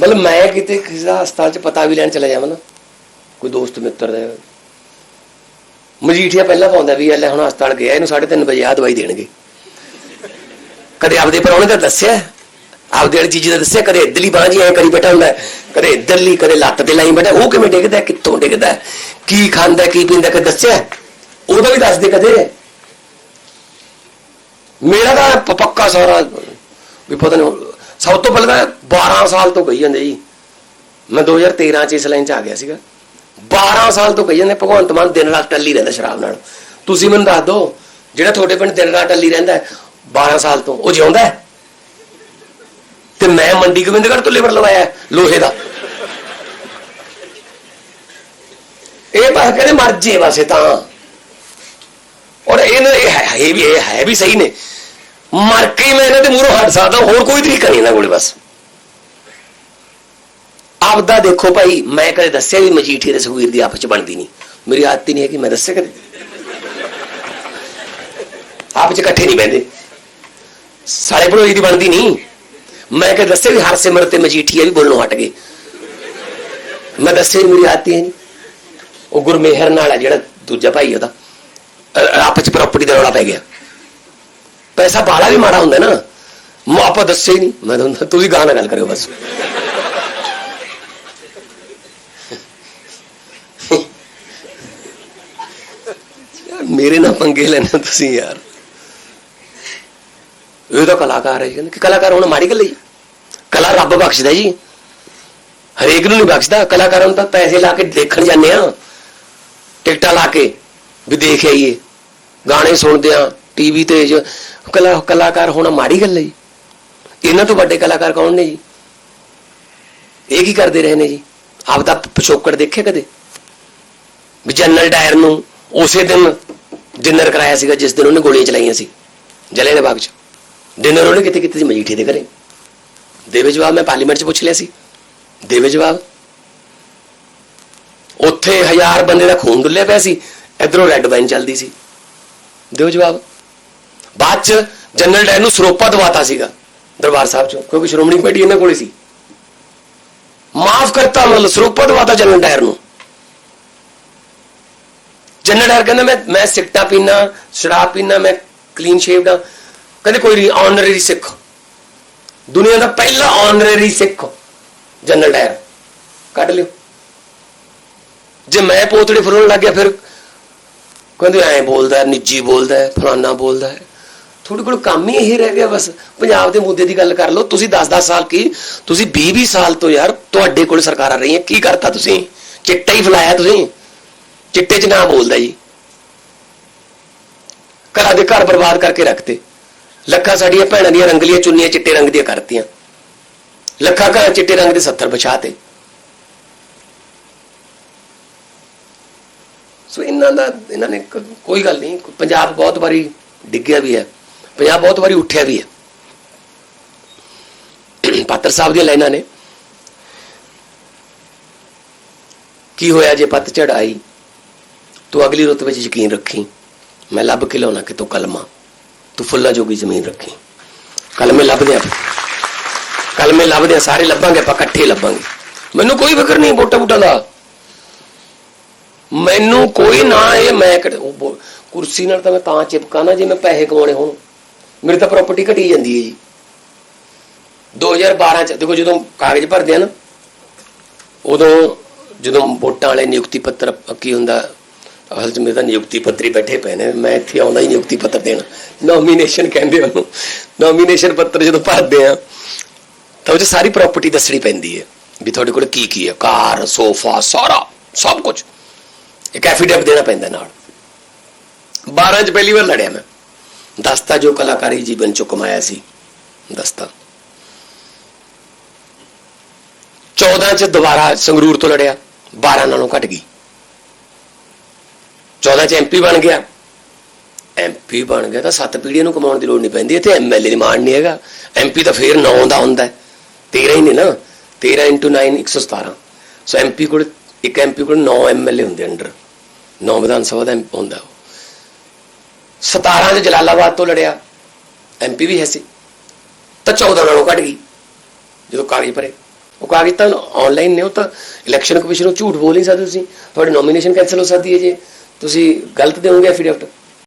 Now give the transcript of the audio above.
ਮਤਲਬ ਮੈਂ ਕਿਤੇ ਕਿਸੇ ਦਾ ਹਸਪਤਾਲ 'ਚ ਪਤਾ ਵੀ ਲੈਣ ਚਲਾ ਜਾਵਾਂ ਨਾ ਕੋਈ ਦੋਸਤ ਮਿੱਤਰ ਦਾ। ਮਜੀਠੀਆ ਪਹਿਲਾਂ ਪਾਉਂਦਾ ਵੀ ਲੈ ਹੁਣ ਹਸਪਤਾਲ ਗਿਆ ਇਹਨੂੰ 3:30 ਵਜੇ ਆ ਦਵਾਈ ਦੇਣਗੇ। ਕਦੇ ਆਪਦੇ ਪਰੌਣੇ ਦਾ ਦੱਸਿਆ ਆਪਦੇ ਵਾਲੀ ਚੀਜ਼ ਦਾ ਦੱਸਿਆ ਕਦੇ ਇਧਰਲੀ ਬਾਂਹ ਜੀ ਐ ਕਰੀ ਬੈਠਾ ਹੁੰਦਾ ਹੈ, ਕਦੇ ਇਧਰਲੀ ਕਦੇ ਲੱਤ ਤੇ ਲਾਈ ਬੈਠਾ ਉਹ ਕਿਵੇਂ ਡਿੱਗਦਾ ਕਿੱਥੋਂ ਡਿੱਗਦਾ ਕੀ ਖਾਂਦਾ ਕੀ ਪੀਂਦਾ ਕਦੇ ਦੱਸਿਆ? ਉਹਦਾ ਵੀ ਦੱਸਦੇ ਕਦੇ ਮੇਰਾ ਤਾਂ ਪੱਕਾ ਸਾਰਾ ਵੀ ਪਤਾ ਨਹੀਂ ਸਭ ਤੋਂ ਪਹਿਲਾਂ ਤਾਂ 12 ਸਾਲ ਤੋਂ ਕਹੀ ਜਾਂਦੇ ਜੀ। ਮੈਂ 2013 ਚ ਇਸ ਲਾਈਨ ਚ ਆ ਗਿਆ ਸੀਗਾ। 12 ਸਾਲ ਤੋਂ ਕਹੀ ਜਾਂਦੇ ਭਗਵੰਤ ਮਾਨ ਦਿਨ ਰਾਤ ਟੱਲੀ ਰਹਿੰਦਾ ਸ਼ਰਾਬ ਨਾਲ। ਤੁਸੀਂ ਮੈਨੂੰ ਦੱਸ ਦਿਓ ਜਿਹੜਾ ਤੁਹਾਡੇ ਪਿੰਡ ਦਿਨ ਰਾਤ ਟੱਲੀ ਰਹਿੰਦਾ ਹੈ, 12 ਸਾਲ ਤੋਂ ਉਹ ਜਿਉਂਦਾ ਤੇ ਮੈਂ ਮੰਡੀ ਗੋਬਿੰਦਗੜ੍ਹ ਤੋਂ ਲੇਬਰ ਲਵਾਇਆ ਲੋਹੇ ਦਾ। ਇਹ ਬਸ ਕਹਿੰਦੇ ਮਰ ਜੇ ਬਸ ਤਾਂ। ਔਰ ਇਹਨਾਂ ਇਹ ਹੈ ਇਹ ਵੀ ਇਹ ਹੈ ਵੀ ਸਹੀ ਨੇ। ਮਰ ਕੇ ਮੈਂ ਇਹਨਾਂ ਦੇ ਮੂਹਰੋਂ ਹਟ ਸਕਦਾ, ਹੋਰ ਕੋਈ ਤਰੀਕਾ ਨਹੀਂ ਇਹਨਾਂ ਕੋਲੇ ਬਸ। ਆਪਦਾ ਦੇਖੋ ਭਾਈ, ਮੈਂ ਕਦੇ ਦੱਸਿਆ ਵੀ ਮਜੀਠੀ ਤੇ ਸੁਖਵੀਰ ਦੀ ਆਪਸ ਚ ਬਣਦੀ ਨਹੀਂ। ਮੇਰੀ ਆਦਤ ਹੀ ਨਹੀਂ ਹੈ ਕਿ ਮੈਂ ਦੱਸਿਆ ਕਦੇ। ਆਪਸ ਚ ਇਕੱਠੇ ਨਹੀਂ ਬਹਿੰਦੇ। ਸਾਲੇ ਭੜੋਈ ਦੀ ਬਣਦੀ ਨਹੀਂ। ਮੈਂ ਕਦੇ ਦੱਸਿਆ ਵੀ ਹਰ ਹਰਸਿਮਰਤ ਤੇ ਮਜੀਠੀ ਵੀ ਬੋਲਣੋਂ ਹਟ ਗਏ। ਮੈਂ ਦੱਸਿਆ ਵੀ ਮੇਰੀ ਆਦਤ ਹੀ ਹੈ ਨਹੀਂ। ਉਹ ਗੁਰਮੇਹਰ ਨਾਲ ਹੈ ਜਿਹੜਾ ਦੂਜਾ ਭਾਈ ਉਹਦਾ। ਅ- ਆਪਸ ਚ ਪ੍ਰਾਪਰਟੀ ਦਾ ਰੌਲਾ ਪੈ ਗਿਆ। ਪੈਸਾ ਬਾਲਾ ਵੀ ਮਾੜਾ ਹੁੰਦਾ ਨਾ। ਮੈਂ ਆਪਾਂ ਦੱਸੇ ਹੀ ਨਹੀਂ। ਮੈਂ ਤੁਹਾਨੂੰ ਤੁਸੀਂ ਗਾਣਾ ਗੱਲ ਕਰਿਓ ਬਸ। ਮੇਰੇ ਨਾਲ ਪੰਗੇ ਲੈਣਾ ਤੁਸੀਂ ਯਾਰ। ਇਹ ਤਾਂ ਕਲਾਕਾਰ ਹੈ ਜੀ। ਕਿ ਕਲਾਕਾਰ ਹੋਣਾ ਮਾੜੀ ਗੱਲ ਹੈ ਕਲਾ ਰੱਬ ਬਖਸ਼ਦਾ ਜੀ। ਹਰੇਕ ਨੂੰ ਨਹੀਂ ਬਖਸ਼ਦਾ। ਕਲਾਕਾਰਾਂ ਨੂੰ ਤਾਂ ਪੈਸੇ ਲਾ ਕੇ ਦੇਖਣ ਜਾਂਦੇ ਆ ਟਿਕਟਾਂ ਲਾ ਕੇ ਵੀ ਦੇਖ ਆਈਏ। ਗਾਣੇ ਸੁਣਦੇ ਆ ਟੀਵੀ ਤੇ ਜੋ ਕਲਾ ਕਲਾਕਾਰ ਹੋਣਾ ਮਾੜੀ ਗੱਲ ਹੈ ਜੀ। ਇਹਨਾਂ ਤੋਂ ਵੱਡੇ ਕਲਾਕਾਰ ਕੌਣ ਨੇ ਜੀ? ਇਹ ਕੀ ਕਰਦੇ ਰਹੇ ਨੇ ਜੀ? ਆਪ ਆਪਦਾ ਪਿਛੋਕੜ ਦੇਖਿਆ ਕਦੇ? ਵੀ ਜਨਰਲ ਡਾਇਰ ਨੂੰ ਉਸੇ ਦਿਨ ਡਿਨਰ ਕਰਾਇਆ ਸੀਗਾ, ਜਿਸ ਦਿਨ ਉਹਨੇ ਗੋਲੀਆਂ ਚਲਾਈਆਂ ਸੀ ਜਲੇ ਦੇ ਬਾਗ 'ਚ। ਡਿਨਰ ਉਹਨੇ ਕਿਤੇ ਕਿਤੇ ਸੀ? ਮਜੀਠੇ ਦੇ ਘਰੇ। ਦੇਵੇ ਜਵਾਬ, ਮੈਂ ਪਾਰਲੀਮੈਂਟ 'ਚ ਪੁੱਛ ਲਿਆ ਸੀ। ਦੇਵੇ ਜਵਾਬ, ਉੱਥੇ ਹਜ਼ਾਰ ਬੰਦੇ ਦਾ ਖੂਨ ਡੁੱਲਿਆ ਪਿਆ ਸੀ। ਇਧਰੋਂ ਰੈੱਡ ਵਾਈਨ ਚੱਲਦੀ ਸੀ। ਦਿਓ ਜਵਾਬ। ਚ ਜਨਰਲ ਡਾਇਰ ਨੂੰ ਸਰੋਪਾ ਦਵਾਤਾ ਸੀਗਾ ਦਰਬਾਰ ਸਾਹਿਬ ਚੋਂ, ਕਿਉਂਕਿ ਸ਼੍ਰੋਮਣੀ ਕਮੇਟੀ ਇਹਨਾਂ ਕੋਲੇ ਸੀ। ਮਾਫ ਕਰਤਾ ਮਤਲਬ ਸਰੋਪਾ ਦਵਾਤਾ ਜਨਰਲ ਡਾਇਰ ਨੂੰ। ਜਨਰਲ ਡਾਇਰ ਕਹਿੰਦਾ, ਮੈਂ ਮੈਂ ਸਿਗਟਾ ਪੀਣਾ ਸ਼ਰਾਬ ਪੀਣਾ ਮੈਂ ਕਲੀਨ ਸ਼ੇਵਡ ਆ। ਕਹਿੰਦੇ, ਕੋਈ ਨਹੀਂ ਸਿੱਖ। ਦੁਨੀਆ ਦਾ ਪਹਿਲਾ ਆਨਰਰੀ ਸਿੱਖ, ਜਨਰਲ ਡਾਇਰ। ਕੱਢ ਲਿਓ। ਜੇ ਮੈਂ ਪੋਤੜੇ ਫਰੋਣ ਲੱਗ ਗਿਆ ਫਿਰ? ਕਹਿੰਦੇ, ਐ ਬੋਲਦਾ, ਨਿੱਜੀ ਬੋਲਦਾ ਫਲਾਨਾ ਬੋਲਦਾ ਹੈ। ਤੁਹਾਡੇ ਕੋਲ ਕੰਮ ਹੀ ਇਹ ਰਹਿ ਗਿਆ ਬਸ। ਪੰਜਾਬ ਦੇ ਮੁੱਦੇ ਦੀ ਗੱਲ ਕਰ ਲਓ, ਤੁਸੀਂ 10-10 ਸਾਲ ਕੀ? ਤੁਸੀਂ 20-20 ਸਾਲ ਤੋਂ ਯਾਰ ਤੁਹਾਡੇ ਕੋਲ ਸਰਕਾਰਾਂ ਰਹੀਆਂ, ਕੀ ਕਰਤਾ ਤੁਸੀਂ? ਚਿੱਟਾ ਹੀ ਫਲਾਇਆ ਤੁਸੀਂ। ਚਿੱਟੇ 'ਚ ਨਾ ਬੋਲਦਾ ਜੀ। ਘਰਾਂ ਦੇ ਘਰ ਬਰਬਾਦ ਕਰਕੇ ਰੱਖਤੇ। ਲੱਖਾਂ ਸਾਡੀਆਂ ਭੈਣਾਂ ਦੀਆਂ ਰੰਗਲੀਆਂ ਚੁੰਨੀਆਂ ਚਿੱਟੇ ਰੰਗ ਦੀਆਂ ਕਰਤੀਆਂ। ਲੱਖਾਂ ਘਰ ਚਿੱਟੇ ਰੰਗ ਦੇ 70 ਵਿਛਾਤੇ। ਸੋ ਇਹਨਾਂ ਦਾ ਇਹਨਾਂ ਨੇ ਕੋਈ ਗੱਲ ਨਹੀਂ, ਪੰਜਾਬ ਬਹੁਤ ਵਾਰੀ ਡਿੱਗਿਆ ਵੀ ਹੈ। ਪੰਜਾਬ ਬਹੁਤ ਵਾਰੀ ਉੱਠਿਆ ਵੀ ਹੈ। ਪਾਤਰ ਸਾਹਿਬ ਦੀਆਂ ਲਾਈਨਾਂ ਨੇ। ਕੀ ਹੋਇਆ ਜੇ ਪੱਤ ਚੜਾਈ ਤੂੰ ਅਗਲੀ ਰੁੱਤ ਵਿੱਚ ਯਕੀਨ ਰੱਖੀ। ਮੈਂ ਲੱਭ ਕੇ ਲਾਉਣਾ ਕਿ ਤੂੰ ਕਲਮਾ। ਤੂੰ ਫੁੱਲਾਂ ਜੋਗੀ ਜ਼ਮੀਨ ਰੱਖੀ। ਕਲਮੇ ਲੱਭਦੇ ਆ ਕਲਮੇ ਲੱਭਦੇ ਆ ਸਾਰੇ ਲੱਭਾਂਗੇ, ਆਪਾਂ ਇਕੱਠੇ ਲੱਭਾਂਗੇ। ਮੈਨੂੰ ਕੋਈ ਫਿਕਰ ਨਹੀਂ ਵੋਟਾਂ ਬੂਟਾ ਦਾ। ਮੈਨੂੰ ਕੋਈ ਨਾ ਇਹ ਮੈਂ ਕੁਰਸੀ ਨਾਲ ਤਾਂ ਮੈਂ ਤਾਂ ਚਿਪਕਾ ਨਾ ਜੇ ਮੈਂ ਪੈਸੇ ਕਮਾਉਣੇ ਹੋਣ। ਮੇਰੀ ਤਾਂ ਪ੍ਰਾਪਰਟੀ ਘਟੀ ਜਾਂਦੀ ਹੈ ਜੀ। 2012 ਚ, ਦੇਖੋ ਜਦੋਂ ਕਾਗਜ਼ ਭਰਦੇ ਆ ਨਾ, ਉਦੋਂ ਜਦੋਂ ਵੋਟਾਂ ਵਾਲੇ ਨਿਯੁਕਤੀ ਪੱਤਰ ਕੀ ਹੁੰਦਾ, ਅਸਲ ਚ ਮੇਰੇ ਤਾਂ ਨਿਯੁਕਤੀ ਪੱਤਰੀ ਬੈਠੇ ਪਏ ਨੇ, ਮੈਂ ਇੱਥੇ ਆਉਂਦਾ ਹੀ ਨਿਯੁਕਤੀ ਪੱਤਰ ਦੇਣ। ਨੋਮੀਨੇਸ਼ਨ ਕਹਿੰਦੇ ਉਹਨੂੰ। ਨੋਮੀਨੇਸ਼ਨ ਪੱਤਰ ਜਦੋਂ ਭਰਦੇ ਆ, ਤਾਂ ਉਹ 'ਚ ਸਾਰੀ ਪ੍ਰਾਪਰਟੀ ਦੱਸਣੀ ਪੈਂਦੀ ਹੈ ਵੀ ਤੁਹਾਡੇ ਕੋਲ ਕੀ ਕੀ ਹੈ। ਕਾਰ, ਸੋਫਾ, ਸਾਰਾ, ਸਭ ਕੁਝ ਇੱਕ ਐਫੀਡੇਵਿਟ ਦੇਣਾ ਪੈਂਦਾ ਨਾਲ। 12 ਚ ਪਹਿਲੀ ਵਾਰ ਲੜਿਆ ਮੈਂ। ਦਸਤਾ ਜੋ ਕਲਾਕਾਰੀ ਜੀਵਨ 'ਚੋਂ ਕਮਾਇਆ ਸੀ, ਦਸਤਾ। 14 ਚ ਦੁਬਾਰਾ ਸੰਗਰੂਰ ਤੋਂ ਲੜਿਆ 12 ਨਾਲੋਂ ਘਟ ਗਈ। 14 ਚ ਐਮਪੀ ਬਣ ਗਿਆ। ਐਮਪੀ ਬਣ ਗਿਆ ਤਾਂ ਸੱਤ ਪੀੜ੍ਹੀਆਂ ਨੂੰ ਕਮਾਉਣ ਦੀ ਲੋੜ ਨਹੀਂ ਪੈਂਦੀ, ਇੱਥੇ ਐਮਐਲਏ ਦੀ ਮਾਣ ਨਹੀਂ ਹੈਗਾ। ਐਮਪੀ ਤਾਂ ਫੇਰ 9 ਦਾ ਹੁੰਦਾ 13 ਹੀ ਨੇ ਨਾ। 13 9 117 ਸੋ ਐਮਪੀ ਕੋਲ, ਇੱਕ ਐਮਪੀ ਕੋਲ 9 ਐਮਐਲਏ ਹੁੰਦੇ ਅੰਡਰ 9 ਵਿਧਾਨ ਸਭਾ ਦਾ ਐਮ- ਹੁੰਦਾ ਉਹ। 17 ਚ ਜਲਾਲਾਬਾਦ ਤੋਂ ਲੜਿਆ। ਐਮਪੀ ਵੀ ਹੈ ਸੀ। ਤਾਂ 14 ਨਾਲੋਂ ਘਟ ਗਈ, ਜਦੋਂ ਕਾਗਜ਼ ਭਰੇ। ਉਹ ਕਾਗਜ਼ ਤਾਂ ਆਨਲਾਈਨ ਨੇ, ਉਹ ਤਾਂ ਇਲੈਕਸ਼ਨ ਕਮਿਸ਼ਨ ਨੂੰ ਝੂਠ ਬੋਲ ਨਹੀਂ ਸਕਦੇ ਤੁਸੀਂ। ਤੁਹਾਡੀ ਨੋਮੀਨੇਸ਼ਨ ਕੈਨਸਲ ਹੋ ਸਕਦੀ ਹੈ ਜੇ। ਤੁਸੀਂ ਗਲਤ ਦੇਵੋਗੇ ਐਫੀਡੈਵਿਟ